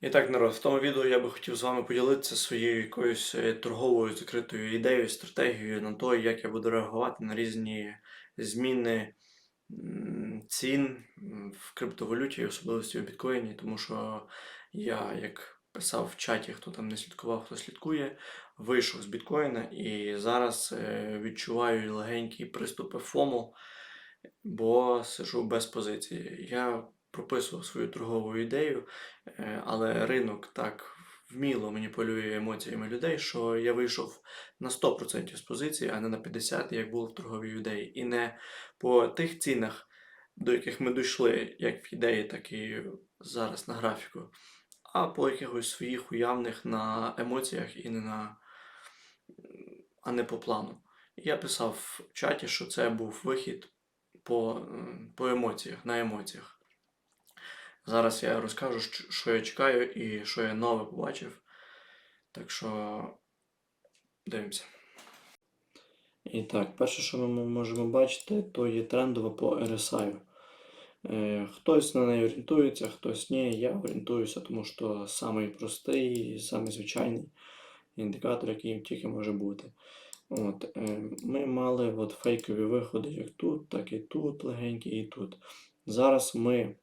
І так, народ, в тому відео я би хотів з вами поділитися своєю якоюсь е, торговою закритою ідеєю, стратегією на те, як я буду реагувати на різні зміни цін в криптовалюті, особливості у біткоїні, тому що я, як писав в чаті, хто там не слідкував, хто слідкує, вийшов з біткоїна і зараз е, відчуваю легенькі приступи ФОМО, бо сижу без позиції. Я прописував свою торгову ідею. Е, Але ринок так вміло маніпулює емоціями людей, що я вийшов на 100% з позиції, а не на 50%, як було в торговій ідеї. І не по тих цінах, до яких ми дійшли, як в ідеї, так і зараз на графіку, а по якихось своїх уявних на емоціях і не на а не по плану. Я писав в чаті, що це був вихід по, по емоціях, на емоціях. Зараз я розкажу, що я чекаю і що я нове побачив. Так що дивимося. І так, перше, що ми можемо бачити, то є трендова по RSI. Е, Хтось на неї орієнтується, хтось ні. Я орієнтуюся, тому що самий простий, самий звичайний індикатор, який тільки може бути. От, е, ми мали от фейкові виходи як тут, так і тут, легенькі, і тут. Зараз ми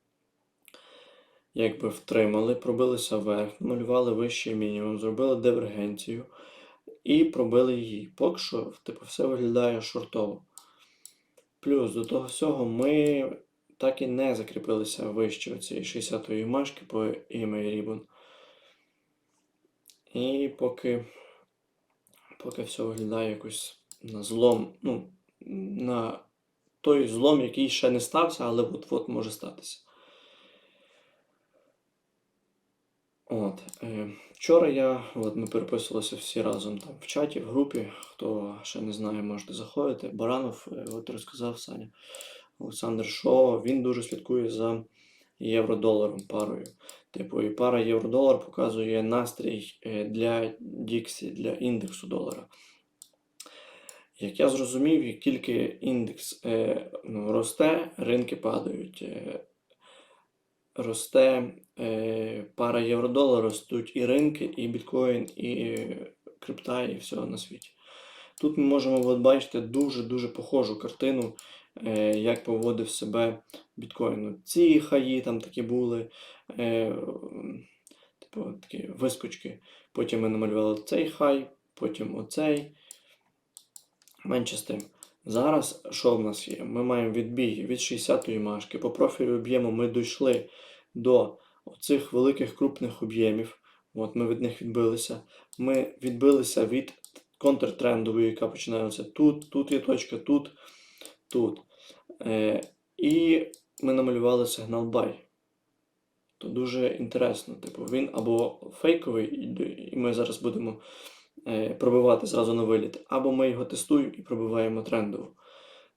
якби втримали, пробилися вверх, малювали вищий мінімум, зробили дивергенцію і пробили її. Поки що, типу, все виглядає шортово. Плюс до того всього ми так і не закріпилися вище цієї 60-ї машки по EMA Ribbon. І поки, поки все виглядає якось на злом, ну, на той злом, який ще не стався, але от-от може статися. От, е, вчора я, от ми переписувалися всі разом там в чаті, в групі. Хто ще не знає, можете заходити. Баранов е, от розказав Саня Олександр, що він дуже слідкує за євро-доларом парою. Типу, і пара євро-долар показує настрій е, для Діксі, для індексу долара. Як я зрозумів, як тільки індекс е, ну, росте, ринки падають. Е, росте пара євро-долар, ростуть і ринки, і біткоін, і крипта, і все на світі. Тут ми можемо от бачити дуже-дуже похожу картину, е, як поводив себе біткоін. Ці хаї там такі були, е, типу, такі вискочки. Потім ми намалювали цей хай, потім оцей. Менше з тим. Зараз що в нас є? Ми маємо відбій від 60-ї машки. По профілю об'єму ми дійшли до цих великих крупних об'ємів. От Ми від них відбилися. Ми відбилися від контртрендової, яка починається тут, тут є точка, тут, тут. Е, І ми намалювали сигнал buy. То дуже інтересно. Типу, він або фейковий, і ми зараз будемо е, пробивати зразу на виліт, або ми його тестуємо і пробиваємо трендово.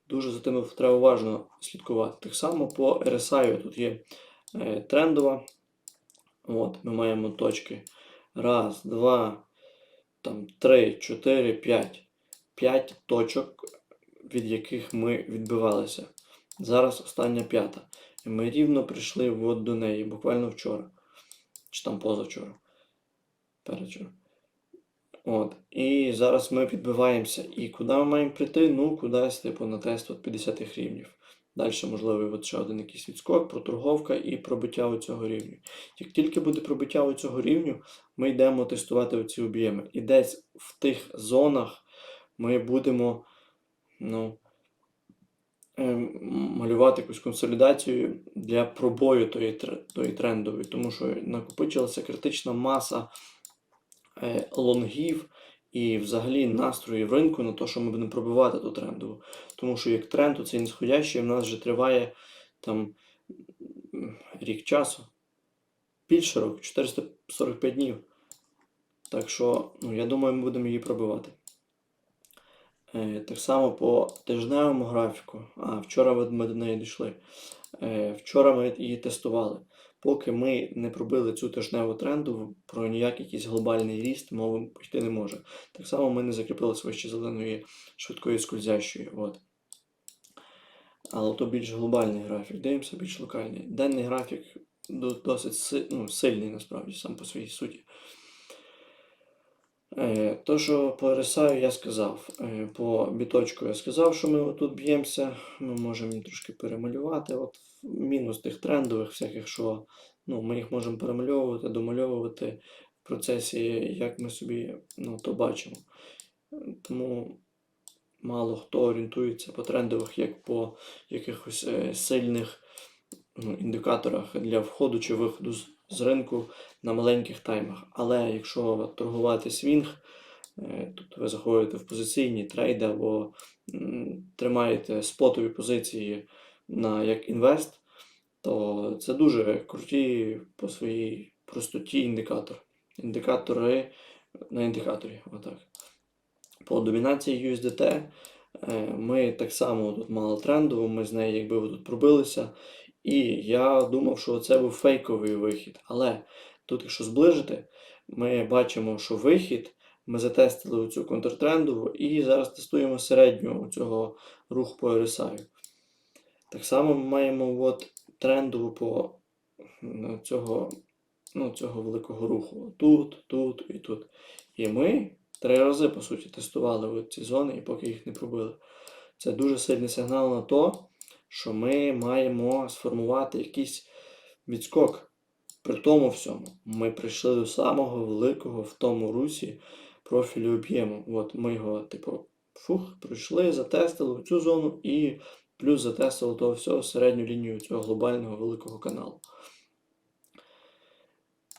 Дуже за тим треба уважно слідкувати. Так само по RSI тут є е, трендова. От, ми маємо точки. Раз, два, там, три, чотири, п'ять. П'ять точок, від яких ми відбивалися. Зараз остання п'ята. І ми рівно прийшли от до неї, буквально вчора. Чи там позавчора. Передчора. От. І зараз ми відбиваємося. І куди ми маємо прийти? Ну, кудись, типу, на тест от 50 рівнів. Далі, можливо, от ще один якийсь відскок, проторговка і пробиття цього рівню. Як тільки буде пробиття цього рівню, ми йдемо тестувати оці об'єми. І десь в тих зонах ми будемо ну, ем, малювати якусь консолідацію для пробою тої, тої трендової, тому що накопичилася критична маса е, лонгів і взагалі настрою в ринку на те, що ми будемо пробивати ту трендову. Тому що як тренд, оцей нисходящий, в нас вже триває там рік часу. Більше року, 445 днів. Так що, ну, я думаю, ми будемо її пробивати. Е, так само по тижневому графіку. А, вчора ми до неї дійшли. Е, вчора ми її тестували. Поки ми не пробили цю тижневу тренду, про ніякий якийсь глобальний ріст мови йти не може. Так само ми не закріпилися вище зеленої швидкої скользящої. От. Але то більш глобальний графік. Дивимося більш локальний. Денний графік досить си- ну, сильний насправді сам по своїй суті. Е, То, що по RSI я сказав, Е, по біточку я сказав, що ми тут б'ємося, ми можемо їх трошки перемалювати. От мінус тих трендових всяких, що ну, ми їх можемо перемальовувати, домальовувати в процесі, як ми собі ну, то бачимо. Тому мало хто орієнтується по трендових, як по якихось е, сильних ну, індикаторах для входу чи виходу з, ринку на маленьких таймах. Але якщо торгувати свінг, е, тобто ви заходите в позиційні трейди або тримаєте спотові позиції на як інвест, то це дуже круті по своїй простоті індикатор. Індикатори на індикаторі. Отак. По домінації USDT е, ми так само тут мали трендову, ми з неї якби тут пробилися. І я думав, що це був фейковий вихід. Але тут, якщо зближити, ми бачимо, що вихід ми затестили цю контртрендову і зараз тестуємо середню цього руху по RSI. Так само ми маємо от трендову по ну, цього, ну, цього великого руху. Тут, тут і тут. І ми три рази, по суті, тестували ці зони, і поки їх не пробили. Це дуже сильний сигнал на то, що ми маємо сформувати якийсь відскок. При тому всьому ми прийшли до самого великого в тому русі профілю об'єму. От ми його, типу, фух, пройшли, затестили цю зону і плюс затестили того всього середню лінію цього глобального великого каналу.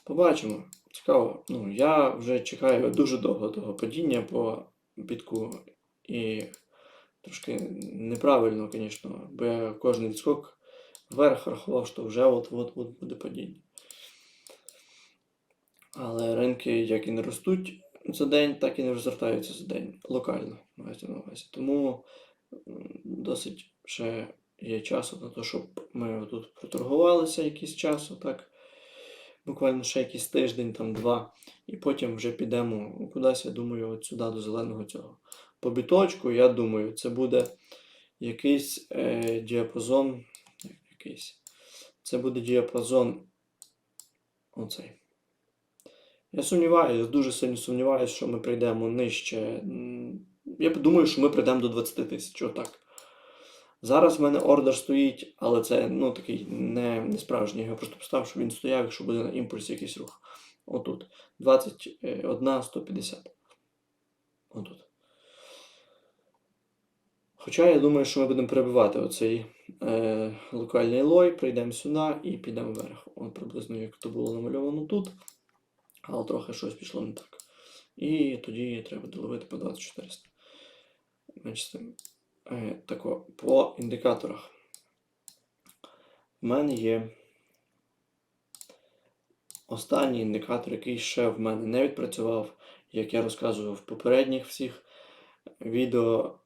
Побачимо. Цікаво. Ну, я вже чекаю дуже довго того падіння по бітку і трошки неправильно, звісно, бо я кожен відскок вверх рахував, що вже от-от-от буде падіння. Але ринки як і не ростуть за день, так і не розвертаються за день локально, мається на увазі. Тому досить ще є часу на те, щоб ми тут проторгувалися якийсь час, отак, буквально ще якийсь тиждень, там два, і потім вже підемо кудись, я думаю, от сюди до зеленого цього. По біточку, я думаю, це буде якийсь е, діапазон. Якийсь. Це буде діапазон. Оцей. Я сумніваюся, дуже сильно сумніваюся, що ми прийдемо нижче. Я думаю, що ми прийдемо до 20 тисяч. Отак. Зараз в мене ордер стоїть, але це ну, такий не, не справжній. Я просто поставив, щоб він стояв, якщо буде на імпульсі якийсь рух. Отут. 21, 150. Отут. Хоча я думаю, що ми будемо перебивати оцей е, локальний лой, прийдемо сюди і підемо вверх. От приблизно як то було намальовано тут. Але трохи щось пішло не так. І тоді треба доловити по 2400. Менше з тим. Е, тако, по індикаторах. В мене є останній індикатор, який ще в мене не відпрацював, як я розказував в попередніх всіх відео,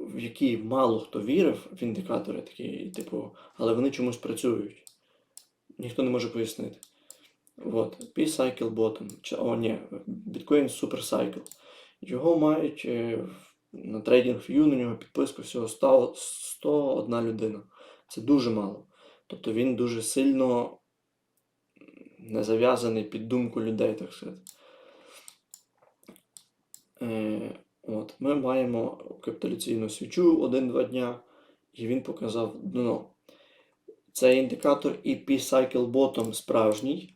в які мало хто вірив в індикатори такі, типу, але вони чомусь працюють. Ніхто не може пояснити. От, P-Cycle Bottom. О, ні, Bitcoin Super Cycle. Його мають е, в- на TradingView, на нього підписку всього 100, 101 людина. Це дуже мало. Тобто він дуже сильно не зав'язаний під думку людей, так сказати. Е, от, ми маємо капітуляційну свічу 1-2 дня, і він показав дно. Цей індикатор і P-Cycle Bottom справжній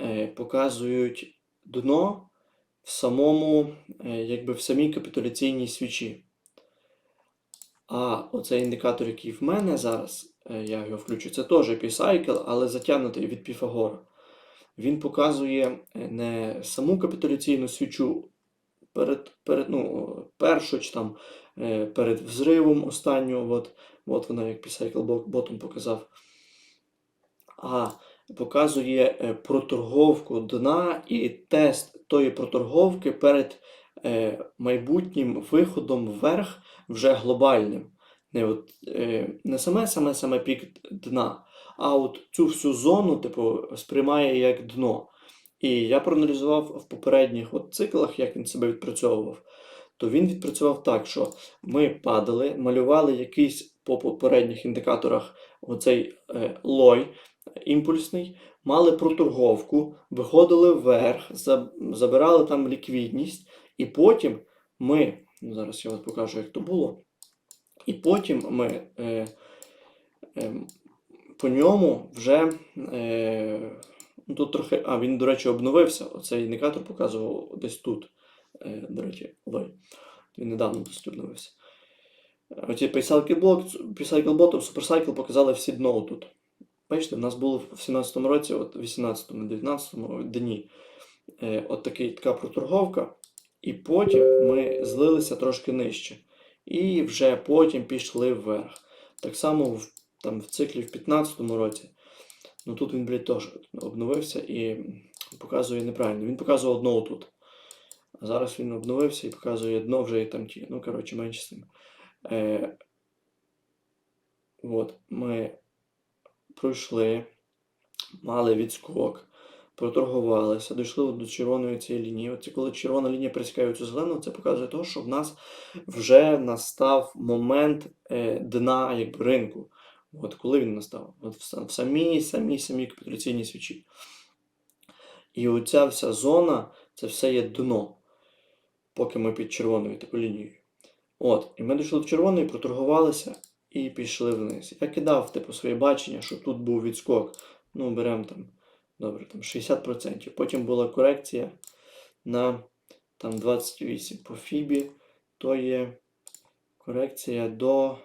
е, показують дно в самому, е, якби в самій капітуляційній свічі. А оцей індикатор, який в мене зараз, е, я його включу, це теж P-Cycle, але затягнутий від Піфагора. Він показує е, не саму капітуляційну свічу перед, перед ну, першу чи там перед взривом останнього, от, от вона як P-Cycle показав. А показує е, проторговку дна і тест тої проторговки перед е, майбутнім виходом вверх вже глобальним. Не, от, е, не саме саме саме пік дна, а от цю всю зону, типу, сприймає як дно. І я проаналізував в попередніх от циклах, як він себе відпрацьовував. то він відпрацював так, що ми падали, малювали якийсь по попередніх індикаторах оцей лой імпульсний, мали проторговку, виходили вверх, забирали там ліквідність, і потім ми, ну, зараз я вам покажу, як то було. І потім ми е, е, по ньому вже е, ну, тут трохи. А, він, до речі, обновився. Оцей індикатор показував десь тут. Е, до речі, ой, він недавно досить обновився. Оці PayCycle PayCycle Supercycle показали всі дно тут. Бачите, в нас було в 17-му році, от 18-му, 19-му дні е, от такий, така проторговка, і потім ми злилися трошки нижче. І вже потім пішли вверх. Так само в, там, в циклі в 15-му році. Ну тут він, блядь, теж обновився і показує неправильно. Він показував дно тут. А зараз він обновився і показує дно вже і там ті. Ну, коротше, менше з тим. Е, от, ми пройшли, мали відскок, проторгувалися, дійшли до червоної цієї лінії. Оце коли червона лінія пересікає цю зелену, це показує те, що в нас вже настав момент е, дна якби, ринку. От коли він настав? От в самій самій самій капітуляційній свічі. І оця вся зона, це все є дно, поки ми під червоною такою лінією. От, і ми дійшли до червоної, проторгувалися і пішли вниз. Я кидав типу, своє бачення, що тут був відскок. Ну, беремо там, добре, там 60%. Потім була корекція на там 28 по фібі, то є корекція до.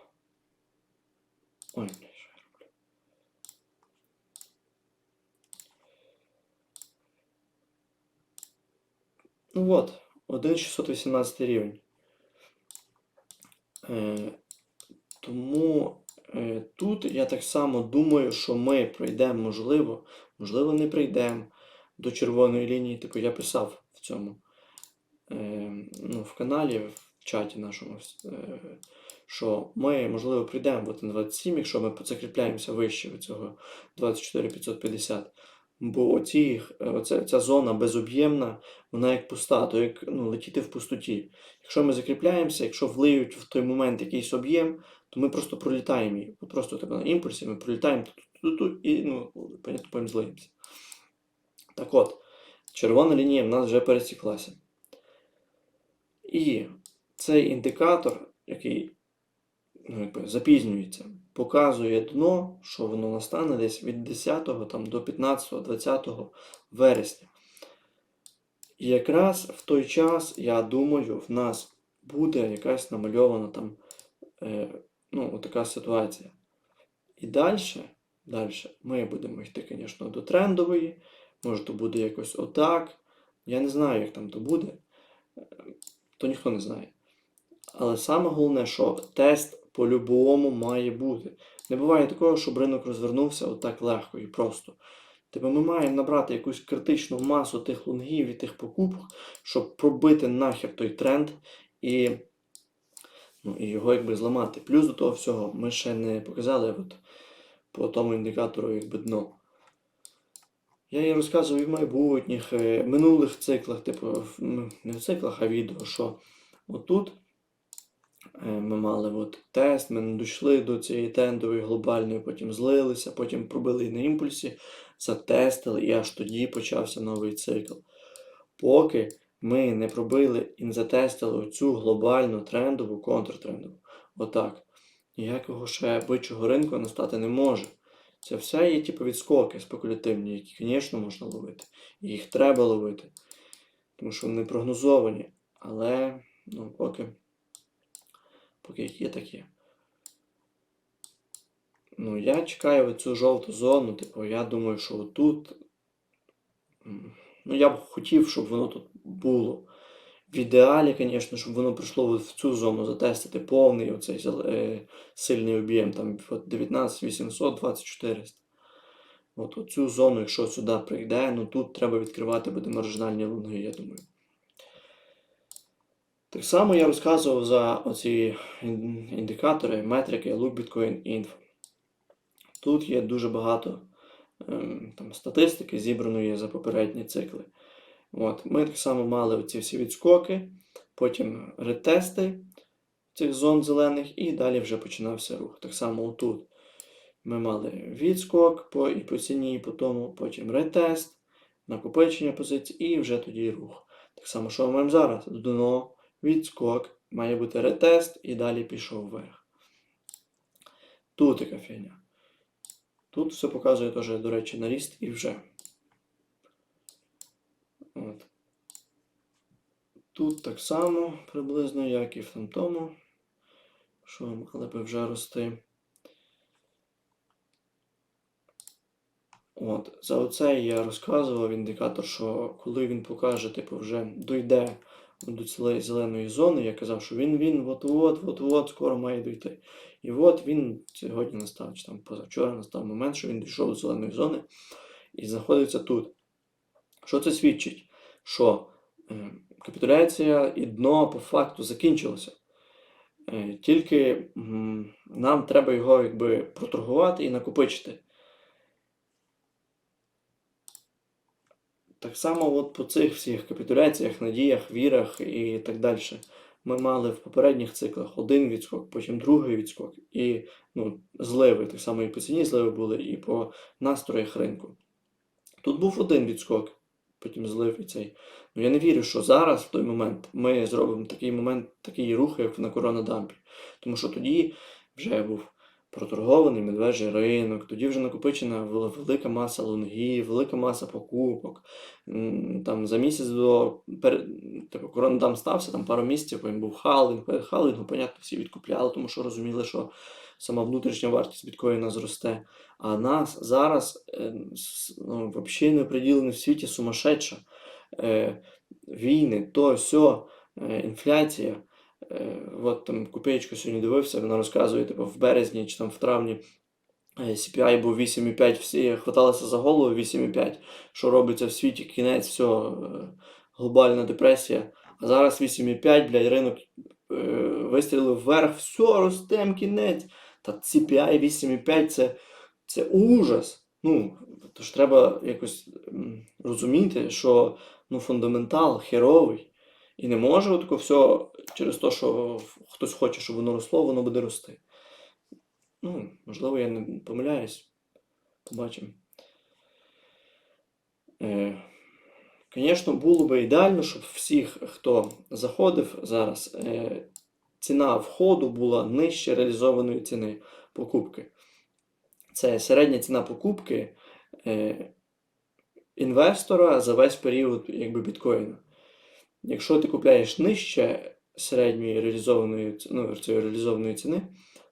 Ой, що я роблю? Ну от, 1,618 рівень. Тому е, тут я так само думаю, що ми пройдемо, можливо, можливо, не прийдемо до червоної лінії. Типу я писав в цьому е, ну, в каналі, в чаті нашому, е, що ми, можливо, прийдемо в 1.27, якщо ми закріпляємося вище від цього 24550. Бо оці, е, оця, ця зона безоб'ємна, вона як пуста, то як ну, летіти в пустоті. Якщо ми закріпляємося, якщо влиють в той момент якийсь об'єм, то ми просто пролітаємо її. Просто так, на імпульсі ми пролітаємо і ну, потім злиємося. Так от, червона лінія в нас вже пересіклася. І цей індикатор, який ну, якби, запізнюється, показує дно, що воно настане десь від 10 там, до 15-20 вересня. І якраз в той час, я думаю, в нас буде якась намальована там е, ну, така ситуація. І далі, ми будемо йти, звісно, до трендової. Може, то буде якось отак. Я не знаю, як там то буде. Е, То ніхто не знає. Але саме головне, що тест по-любому має бути. Не буває такого, щоб ринок розвернувся отак легко і просто. Тобто ми маємо набрати якусь критичну масу тих лонгів і тих покупок, щоб пробити нахер той тренд і, ну, і його якби зламати. Плюс до того всього ми ще не показали от, по тому індикатору якби дно. Я їй розказував і в майбутніх, минулих циклах, типу, не в циклах, а відео, що отут ми мали от тест, ми не дійшли до цієї тендової глобальної, потім злилися, потім пробили на імпульсі, затестили, і аж тоді почався новий цикл. Поки ми не пробили і не затестили цю глобальну трендову, контртрендову. Отак. Ніякого ще вищого ринку настати не може. Це все є типу відскоки спекулятивні, які, звісно, можна ловити. І їх треба ловити. Тому що вони прогнозовані. Але ну, поки, поки є, так є. Ну, я чекаю цю жовту зону, типу, я думаю, що отут. Ну, я б хотів, щоб воно тут було. В ідеалі, звісно, щоб воно прийшло в цю зону затестити повний оцей е, сильний об'єм, там от 19 800, 2400. От оцю зону, якщо сюди прийде, ну тут треба відкривати буде маржинальні лунги, я думаю. Так само я розказував за оці індикатори, метрики, Look Bitcoin Info. Тут є дуже багато ем, там, статистики, зібраної за попередні цикли. От, ми так само мали оці всі відскоки, потім ретести цих зон зелених, і далі вже починався рух. Так само отут ми мали відскок по, і по ціні, і по тому, потім ретест, накопичення позицій, і вже тоді рух. Так само, що ми маємо зараз? Дно, відскок, має бути ретест, і далі пішов вверх. Тут яка фігня. Тут все показує теж, до речі, наріст і вже. От. Тут так само приблизно, як і в тому, що мали би вже рости. От, за оце я розказував індикатор, що коли він покаже, типу, вже дойде до цієї зеленої зони, я казав, що він він от-от, от-от, скоро має дойти. І от він сьогодні настав, чи там позавчора настав момент, що він дійшов до зеленої зони і знаходиться тут. Що це свідчить? Що е, капітуляція і дно по факту закінчилося. Е, тільки м, нам треба його якби проторгувати і накопичити. Так само от по цих всіх капітуляціях, надіях, вірах і так далі. Ми мали в попередніх циклах один відскок, потім другий відскок, і ну, зливи, так само і по ціні зливи були, і по настроях ринку. Тут був один відскок, потім злив і цей. Ну я не вірю, що зараз, в той момент, ми зробимо такий момент, такий рух, як на коронадампі. Тому що тоді вже був проторгований медвежий ринок, тоді вже накопичена велика маса лонгів, велика маса покупок. Там за місяць до перед, типу, коронадам стався, там пару місяців, потім був халвінг. Перед халвінгом, понятно, всі відкупляли, тому що розуміли, що сама внутрішня вартість біткоїна зросте. А нас зараз е, ну, взагалі не приділені в світі сумасшедша. Е, війни, то сьо, е, інфляція. Е, от там копеєчку сьогодні дивився, вона розказує, типу, в березні чи там в травні е, CPI був 8,5, всі хваталися за голову 8,5, що робиться в світі, кінець, все, глобальна депресія. А зараз 8,5, блядь, ринок е, вистрілив вверх, все, ростем, кінець. Та CPI 8,5 це, це ужас. Ну, тож треба якось розуміти, що ну, фундаментал херовий. І не може отако все через те, що хтось хоче, щоб воно росло, воно буде рости. Ну, можливо, я не помиляюсь. Побачимо. Е, Звісно, було би ідеально, щоб всіх, хто заходив зараз, е, ціна входу була нижче реалізованої ціни покупки. Це середня ціна покупки е, інвестора за весь період якби, біткоїна. Якщо ти купляєш нижче середньої реалізованої, ну, цієї реалізованої ціни,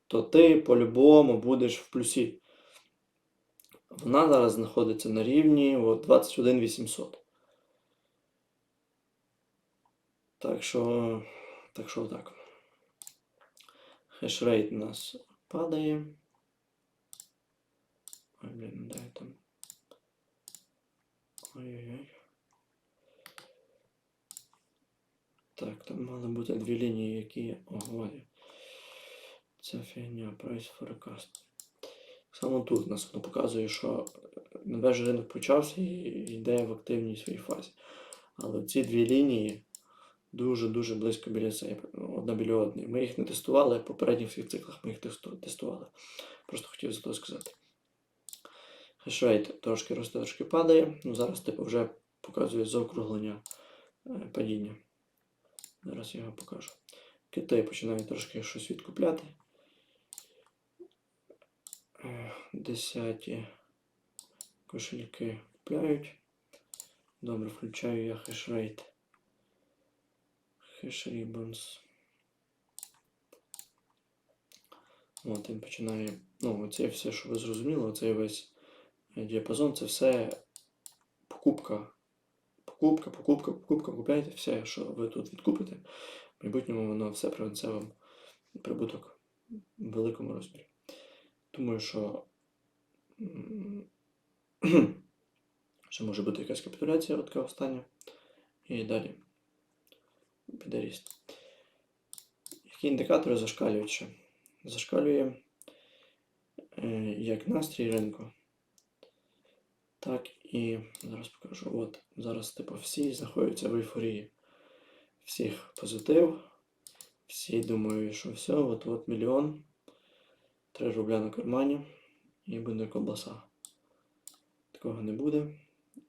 то ти по-любому будеш в плюсі. Вона зараз знаходиться на рівні от, 21 800. Так що, так що так. Хешрейт у нас падає. Ой, блін, де там? Ой-ой-ой. Так, там мали бути дві лінії, які оголі. Ця фігня Price Forecast. Саме тут нас воно показує, що медвежий ринок почався і йде в активній своїй фазі. Але ці дві лінії дуже-дуже близько біля себе, одна біля одної. Ми їх не тестували, в попередніх всіх циклах ми їх тестували. Просто хотів за то сказати. Хешрейт трошки росте, трошки падає. Ну, зараз типу вже показує заокруглення е, падіння. Зараз я його покажу. Китай починає трошки щось відкупляти. Е, Десяті кошельки купляють. Добре, включаю я хешрейт. Хешрібанс. От він починає. Ну, оце все, що ви зрозуміли, оцей весь е, діапазон, це все покупка. Покупка, покупка, покупка, купляйте все, що ви тут відкупите. В майбутньому воно все принесе вам прибуток в великому розмірі. Думаю, що ще може бути якась капітуляція, така остання. І далі піде ріст. Які індикатори зашкалюють ще? Зашкалює е, як настрій ринку, так і зараз покажу. От зараз, типу, всі знаходяться в ейфорії. всіх позитив. Всі думають, що все, от от мільйон, 3 рубля на кармані і буде колбаса. Такого не буде.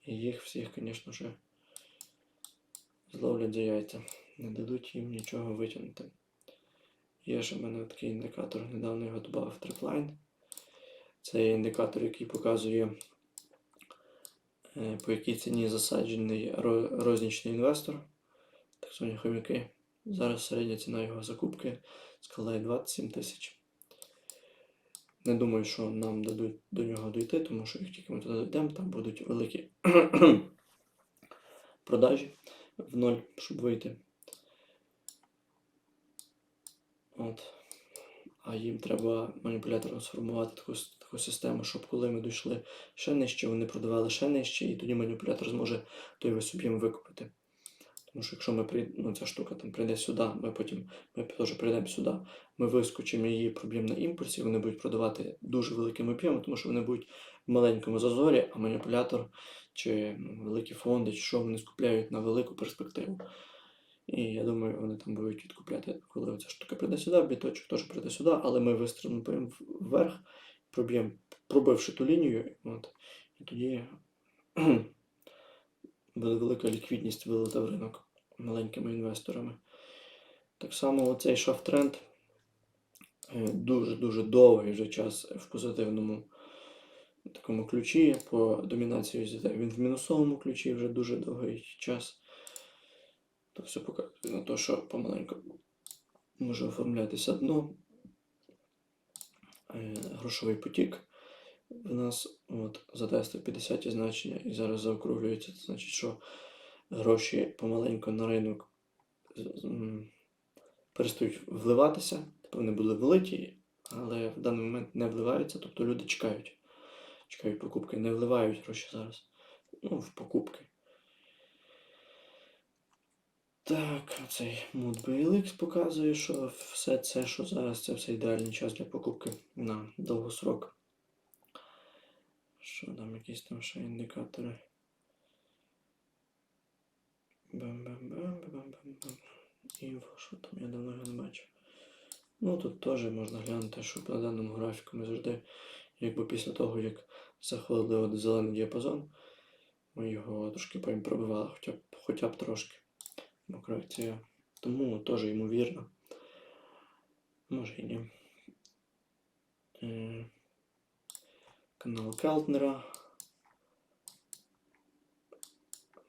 І їх всіх, звісно ж, зловлять за яйця. Не дадуть їм нічого витягнути. Є ж у мене такий індикатор, недавно його додав в Tripline. Це індикатор, який показує, по якій ціні засаджений рознічний інвестор, так звані хомяки. Зараз середня ціна його закупки складає 27 тисяч. Не думаю, що нам дадуть до нього дійти, тому що як тільки ми туди дійдемо, там будуть великі продажі в ноль, щоб вийти. От. А їм треба маніпулятором сформувати таку, таку систему, щоб коли ми дійшли ще нижче, вони продавали ще нижче, і тоді маніпулятор зможе той весь об'єм викупити. Тому що якщо ми прийд... ну, ця штука там прийде сюди, ми потім ми теж прийдемо сюди, ми вискочимо її проб'ємо на імпульсі, вони будуть продавати дуже великим об'ємом, тому що вони будуть в маленькому зазорі, а маніпулятор чи ну, великі фонди, чи що вони скупляють на велику перспективу. І я думаю, вони там будуть відкупляти, коли ця штука прийде сюди, біточок теж прийде сюди, але ми вистрибнемо вверх, проб'ємо, пробивши ту лінію, от, і тоді буде велика ліквідність вилита в ринок маленькими інвесторами. Так само оцей шафтренд е, дуже-дуже довгий вже час в позитивному такому ключі по домінації Він в мінусовому ключі вже дуже довгий час. То все показує на те, що помаленьку може оформлятися дно. Е, Грошовий потік в нас от, затестив 50 значення і зараз заокруглюється. Це значить, що гроші помаленьку на ринок перестають вливатися. Тобто вони були влиті, але в даний момент не вливаються, тобто люди чекають. Чекають покупки, не вливають гроші зараз. Ну, в покупки. Так, цей Mood BLX показує, що все це, що зараз, це все ідеальний час для покупки на довгосрок. Що там, якісь там ще індикатори? Бам-бам-бам-бам-бам-бам. Інфо, що там, я давно його не бачив. Ну, тут теж можна глянути, що по даному графіку ми завжди, якби після того, як заходили от зелений діапазон, ми його трошки пробивали, хоча хоча б трошки. Ну, корекція. Тому теж ймовірно. Може і ні. Е, Канал Келтнера.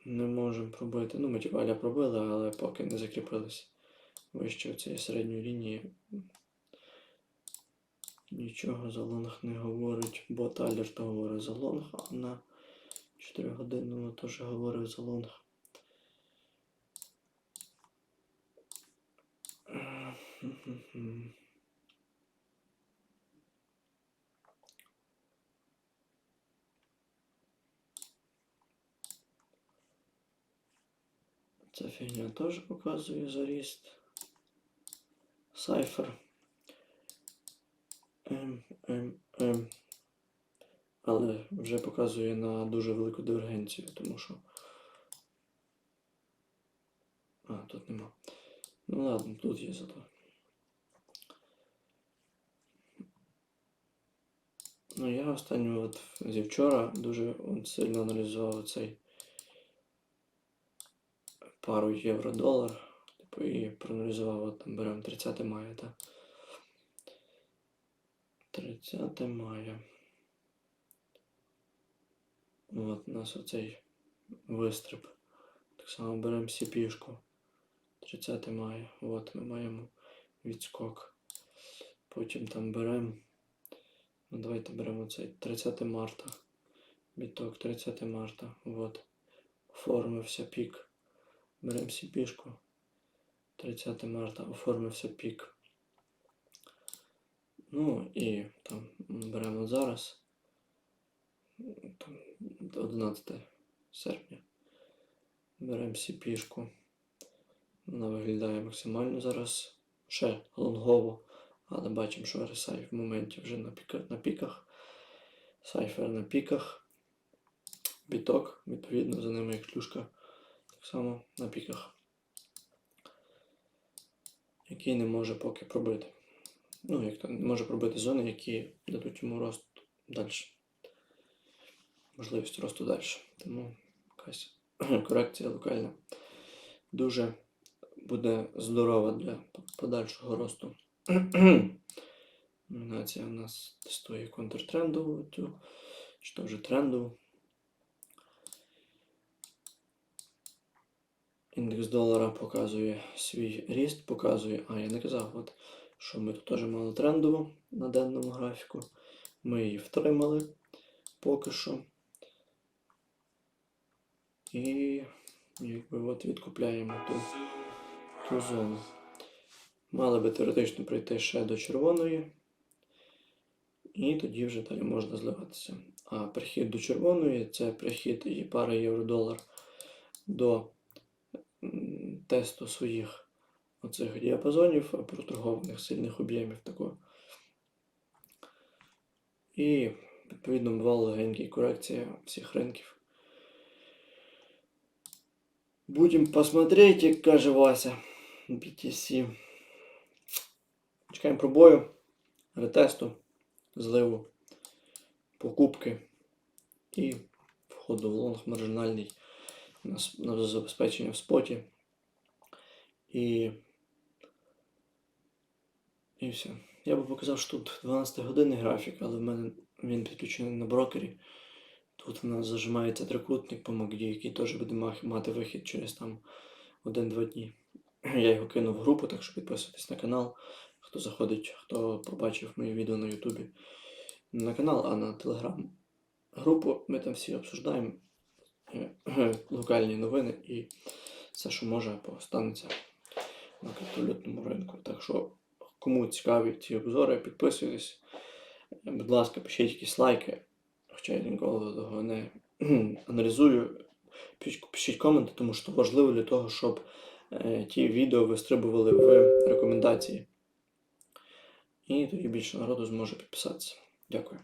Не можемо пробити. Ну, ми тіпаля пробили, але поки не закріпились вище цієї середньої лінії. Нічого за лонг не говорить, бо Талер то говорить за лонг, а на 4 годинному теж говорив за лонг. Ця фігня теж показує заріст. Сайфер. М, М, М. Але вже показує на дуже велику дивергенцію, тому що. А, тут нема. Ну ладно, тут є зато. Ну, я останню от зі вчора дуже сильно аналізував цей пару євро-долар. Типу, і проаналізував, от там беремо 30 мая, так. 30 мая. От у нас оцей вистриб. Так само беремо сіпішку. 30 мая. От ми маємо відскок. Потім там беремо. Ну, давайте беремо цей 30 марта. Біток 30 марта. От. Оформився пік. Беремо сіпішку. 30 марта. Оформився пік. Ну і там беремо зараз. Там 11 серпня. Беремо сіпішку. Вона виглядає максимально зараз ще лонгово, але бачимо, що RSI в моменті вже на піках. На піках. Сайфер на піках. Біток, відповідно, за ними як клюшка. Так само на піках. який не може поки пробити. Ну, як то не може пробити зони, які дадуть йому рост далі. Можливість росту далі. Тому якась корекція локальна дуже буде здорова для подальшого росту. Номінація в нас тестує контртрендову цю, чи то вже трендову. Індекс долара показує свій ріст, показує, а я не казав, от, що ми тут теж мали трендову на денному графіку. Ми її втримали поки що. І якби от відкупляємо ту, ту зону. Мали би теоретично прийти ще до червоної. І тоді вже далі можна зливатися. А прихід до червоної це прихід і пара євро-долар до тесту своїх оцих діапазонів проторгованих сильних об'ємів такого. І відповідно бувала легенька корекція всіх ринків. Будем посмотреть, як каже Вася. BTC. Чекаємо пробою, ретесту, зливу, покупки і входу в лонг маржинальний на, забезпечення в споті. І, і все. Я би показав, що тут 12 годинний графік, але в мене він підключений на брокері. Тут у нас зажимається трикутник по MACD, який теж буде мати вихід через там 1-2 дні. Я його кинув в групу, так що підписуйтесь на канал. Хто заходить, хто побачив мої відео на Ютубі. На канал, а на Телеграм групу. Ми там всі обсуждаємо е, локальні новини і все, що може, станеться на криптовалютному ринку. Так що, кому цікаві ці обзори, підписуйтесь. Е, Будь ласка, пишіть якісь лайки. Хоча я ніколи того не аналізую. Пишіть, пишіть коменти, тому що важливо для того, щоб е, ті відео вистрибували в рекомендації. І тоді більше народу зможе підписатися. Дякую.